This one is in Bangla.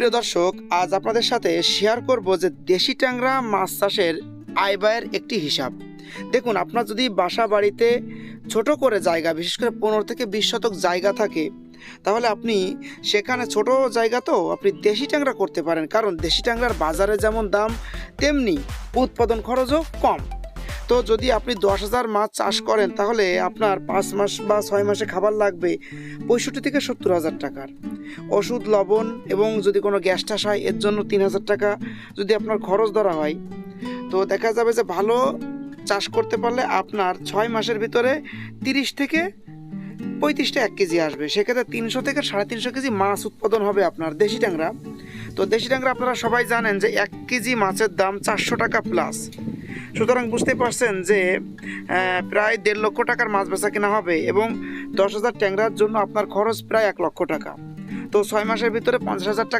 প্রিয় দর্শক, আজ আপনাদের সাথে শেয়ার করব যে দেশি ট্যাংরা মাছ চাষের আয় ব্যয়ের একটি হিসাব। দেখুন, আপনার যদি বাসা বাড়িতে ছোট করে জায়গা, বিশেষ করে পনেরো থেকে বিশ শতক জায়গা থাকে, তাহলে আপনি সেখানে ছোট জায়গা তো আপনি দেশি ট্যাংরা করতে পারেন। কারণ দেশি ট্যাংরার বাজারে যেমন দাম, তেমনি উৎপাদন খরচও কম। তো যদি আপনি দশ হাজার মাছ চাষ করেন, তাহলে আপনার পাঁচ মাস বা ছয় মাসে খাবার লাগবে পঁয়ষট্টি থেকে সত্তর হাজার টাকার। ওষুধ, লবণ এবং যদি কোনো গ্যাস টাস হয়, এর জন্য তিন হাজার টাকা যদি আপনার খরচ ধরা হয়। তো দেখা যাবে যে ভালো চাষ করতে পারলে আপনার ছয় মাসের ভিতরে তিরিশ থেকে পঁয়ত্রিশটা এক কেজি আসবে। সেক্ষেত্রে তিনশো থেকে সাড়ে তিনশো কেজি মাছ উৎপাদন হবে আপনার দেশি ট্যাংরা। তো দেশি ট্যাংরা আপনারা সবাই জানেন যে এক কেজি মাছের দাম চারশো টাকা প্লাস সুতরাং বুঝতে পারছেন যে প্রায় দেড় লক্ষ টাকার মাছ বেচা কেনা হবে এবং দশ হাজার ট্যাংরার জন্য আপনার খরচ প্রায় এক লক্ষ টাকা। তো ছয় মাসের ভিতরে পঞ্চাশ হাজার টাকা